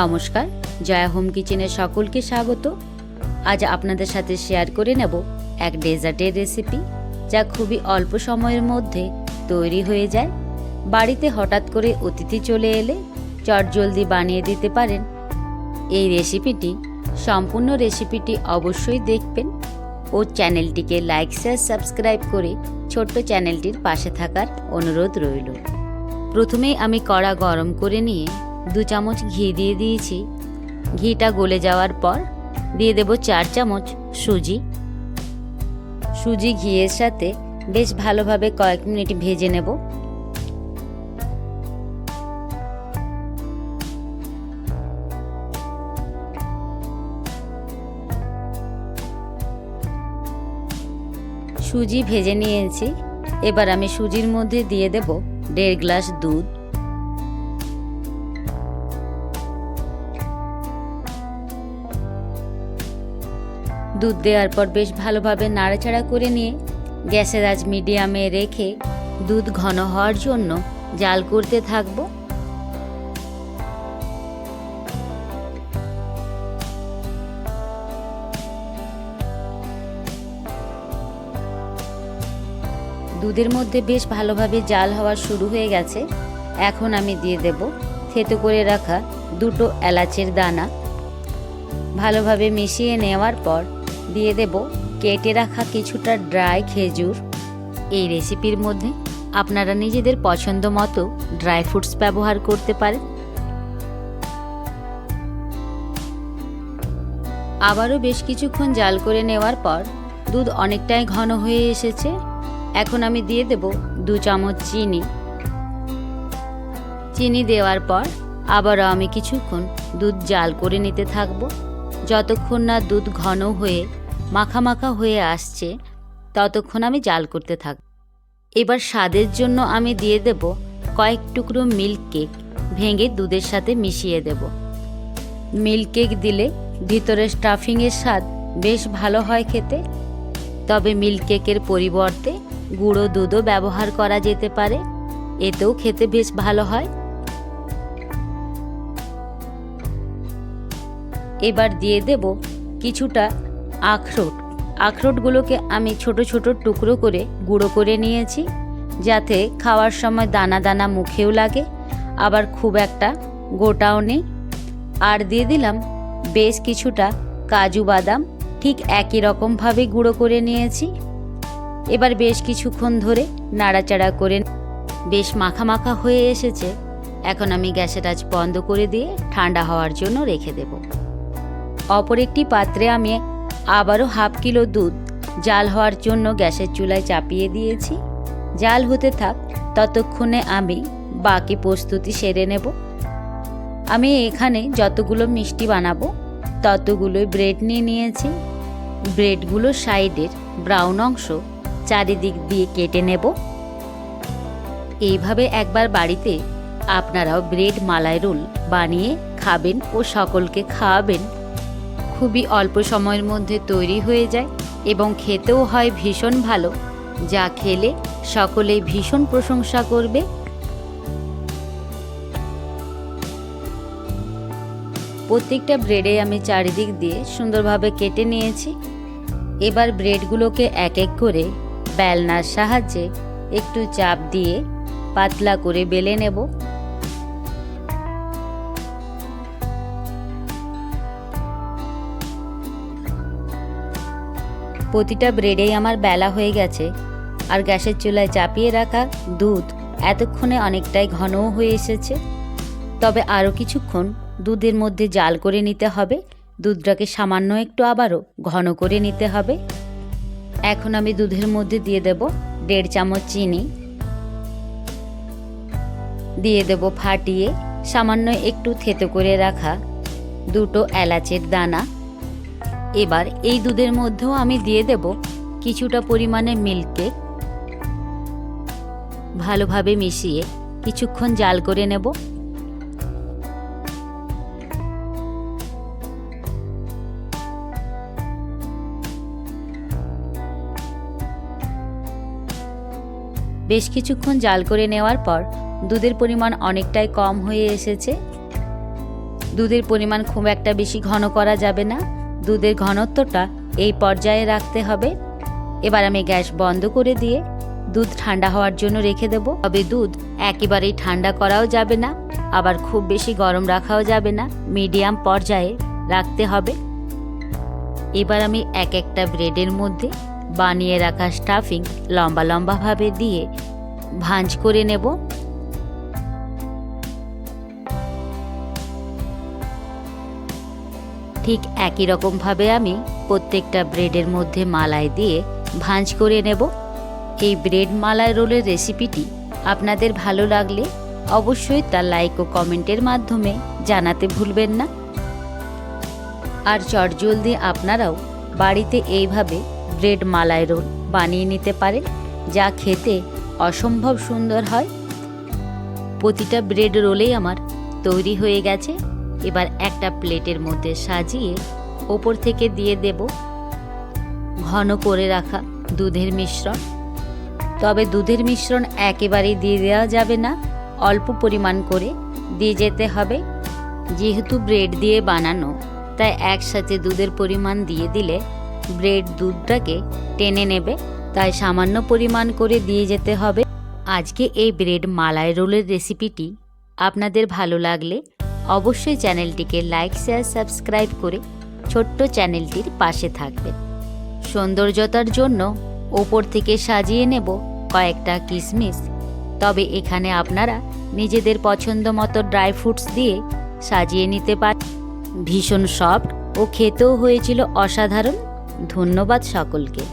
নমস্কার, জয়া হোম কিচেনের সকলকে স্বাগত। আজ আপনাদের সাথে শেয়ার করে নেব এক ডেজার্টের রেসিপি, যা খুবই অল্প সময়ের মধ্যে তৈরি হয়ে যায়। বাড়িতে হঠাৎ করে অতিথি চলে এলে চটজলদি বানিয়ে দিতে পারেন। এই রেসিপিটি, সম্পূর্ণ রেসিপিটি অবশ্যই দেখবেন ও চ্যানেলটিকে লাইক, শেয়ার, সাবস্ক্রাইব করে ছোট্ট চ্যানেলটির পাশে থাকার অনুরোধ রইল। প্রথমেই আমি কড়া গরম করে নিয়ে দু চামচ ঘি দিয়ে দিয়েছি। ঘিটা গলে যাওয়ার পর দিয়ে দেব চার চামচ সুজি। সুজি ঘিয়ের সাথে বেশ ভালোভাবে কয়েক মিনিট ভেজে নেব। সুজি ভেজে নিয়েছি। এবার আমি সুজির মধ্যে দিয়ে দেব দেড় গ্লাস দুধ। দুধ দেওয়ার পর বেশ ভালোভাবে নাড়াচাড়া করে নিয়ে গ্যাসের আজ মিডিয়ামে রেখে দুধ ঘন হওয়ার জন্য জাল করতে থাকব। দুধের মধ্যে বেশ ভালোভাবে জাল হওয়া শুরু হয়ে গেছে। এখন আমি দিয়ে দেব থেতো করে রাখা দুটো এলাচের দানা। ভালোভাবে মিশিয়ে নেওয়ার পর দিয়ে দেব কেটে রাখা কিছুটা ড্রাই খেজুর। এই রেসিপির মধ্যে আপনারা নিজেদের পছন্দ মতো ড্রাই ফ্রুটস ব্যবহার করতে পারেন। আবারও বেশ কিছুক্ষণ জাল করে নেওয়ার পর দুধ অনেকটাই ঘন হয়ে এসেছে। এখন আমি দিয়ে দেব দু চামচ চিনি। চিনি দেওয়ার পর আবারও আমি কিছুক্ষণ দুধ জাল করে নিতে থাকব। যতক্ষণ না দুধ ঘন হয়ে মাখা মাখা হয়ে আসছে, ততক্ষণ আমি জাল করতে থাক। এবার স্বাদের জন্য আমি দিয়ে দেব কয়েক টুকরো মিল্ক কেক ভেঙে দুধের সাথে মিশিয়ে দেব। মিল্ক কেক দিলে ভিতরে স্টাফিংয়ের স্বাদ বেশ ভালো হয় খেতে। তবে মিল্ক কেকের পরিবর্তে গুঁড়ো দুধও ব্যবহার করা যেতে পারে, এতেও খেতে বেশ ভালো হয়। এবার দিয়ে দেব কিছুটা আখরোট। আখরোটগুলোকে আমি ছোট ছোট টুকরো করে গুঁড়ো করে নিয়েছি, যাতে খাওয়ার সময় দানা দানা মুখেও লাগে, আবার খুব একটা গোটাও নেই। আর দিয়ে দিলাম বেশ কিছুটা কাজু বাদাম, ঠিক একই রকমভাবে গুঁড়ো করে নিয়েছি। এবার বেশ কিছুক্ষণ ধরে নাড়াচাড়া করে বেশ মাখা মাখা হয়ে এসেছে। এখন আমি গ্যাসের আজ বন্ধ করে দিয়ে ঠান্ডা হওয়ার জন্য রেখে দেব। অপর একটি পাত্রে আমি আবারও হাফ কিলো দুধ। জাল হওয়ার জন্য গ্যাসের চুলায় চাপিয়ে দিয়েছি। জাল হতে থাক, ততক্ষণে আমি বাকি প্রস্তুতি সেরে নেব। আমি এখানে যতগুলো মিষ্টি বানাবো, ততগুলোই ব্রেড নিয়ে নিয়েছি। ব্রেডগুলো সাইডের ব্রাউন অংশ চারিদিক দিয়ে কেটে নেব। এইভাবে একবার বাড়িতে আপনারাও ব্রেড মালাই রোল বানিয়ে খাবেন ও সকলকে খাওয়াবেন। খুবই অল্প সময়ের মধ্যে তৈরি হয়ে যায় এবং খেতেও হয় ভীষণ ভালো, যা খেলে সকলেই ভীষণ প্রশংসা করবে। প্রত্যেকটা ব্রেডে আমি চারিদিক দিয়ে সুন্দরভাবে কেটে নিয়েছি। এবার ব্রেডগুলোকে এক এক করে বেলনার সাহায্যে একটু চাপ দিয়ে পাতলা করে বেলে নেব। প্রতিটা ব্রেডেই আমার বেলা হয়ে গেছে। আর গ্যাসের চুলায় চাপিয়ে রাখা দুধ এতক্ষণে অনেকটাই ঘনও হয়ে এসেছে। তবে আরও কিছুক্ষণ দুধের মধ্যে জাল করে নিতে হবে। দুধটাকে সামান্য একটু আবারও ঘন করে নিতে হবে। এখন আমি দুধের মধ্যে দিয়ে দেব দেড় চামচ চিনি। দিয়ে দেব ফাটিয়ে সামান্য একটু থেতো করে রাখা দুটো এলাচের দানা। এবার এই দুধের মধ্যেও আমি দিয়ে দেব কিছুটা পরিমাণে মিল্কে। ভালোভাবে মিশিয়ে কিছুক্ষণ জাল করে নেব। বেশ কিছুক্ষণ জাল করে নেওয়ার পর দুধের পরিমাণ অনেকটাই কম হয়ে এসেছে। দুধের পরিমাণ খুব একটা বেশি ঘন করা যাবে না। দুধের ঘনত্বটা এই পর্যায়ে রাখতে হবে। এবার আমি গ্যাস বন্ধ করে দিয়ে দুধ ঠান্ডা হওয়ার জন্য রেখে দেব। তবে দুধ একেবারেই ঠান্ডা করাও যাবে না, আবার খুব বেশি গরম রাখাও যাবে না, মিডিয়াম পর্যায়ে রাখতে হবে। এবার আমি এক একটা ব্রেডের মধ্যে বানিয়ে রাখা স্টাফিং লম্বা লম্বাভাবে দিয়ে ভাঁজ করে নেব। ঠিক একই রকমভাবে আমি প্রত্যেকটা ব্রেডের মধ্যে মালাই দিয়ে ভাঁজ করে নেব। এই ব্রেড মালাই রোলের রেসিপিটি আপনাদের ভালো লাগলে অবশ্যই তা লাইক ও কমেন্টের মাধ্যমে জানাতে ভুলবেন না। আর চটজলদি আপনারাও বাড়িতে এইভাবে ব্রেড মালাই রোল বানিয়ে নিতে পারেন, যা খেতে অসম্ভব সুন্দর হয়। প্রতিটা ব্রেড রোলেই আমার তৈরি হয়ে গেছে। এবার একটা প্লেটের মধ্যে সাজিয়ে ওপর থেকে দিয়ে দেব ঘন করে রাখা দুধের মিশ্রণ। তবে দুধের মিশ্রণ একেবারেই দিয়ে দেওয়া যাবে না, অল্প পরিমাণ করে দিয়ে যেতে হবে। যেহেতু ব্রেড দিয়ে বানানো, তাই একসাথে দুধের পরিমাণ দিয়ে দিলে ব্রেড দুধটাকে টেনে নেবে, তাই সামান্য পরিমাণ করে দিয়ে যেতে হবে। আজকে এই ব্রেড মালাই রোলের রেসিপিটি আপনাদের ভালো লাগলে অবশ্যই চ্যানেলটিকে লাইক, শেয়ার, সাবস্ক্রাইব করে ছোট্ট চ্যানেলটির পাশে থাকবেন। সৌন্দর্যতার জন্য ওপর থেকে সাজিয়ে নেব কয়েকটা কিশমিশ তবে এখানে আপনারা নিজেদের পছন্দ মতো ড্রাই ফ্রুটস দিয়ে সাজিয়ে নিতে পারেন ভীষণ সফট ও খেতেও হয়েছিল অসাধারণ। ধন্যবাদ সকলকে।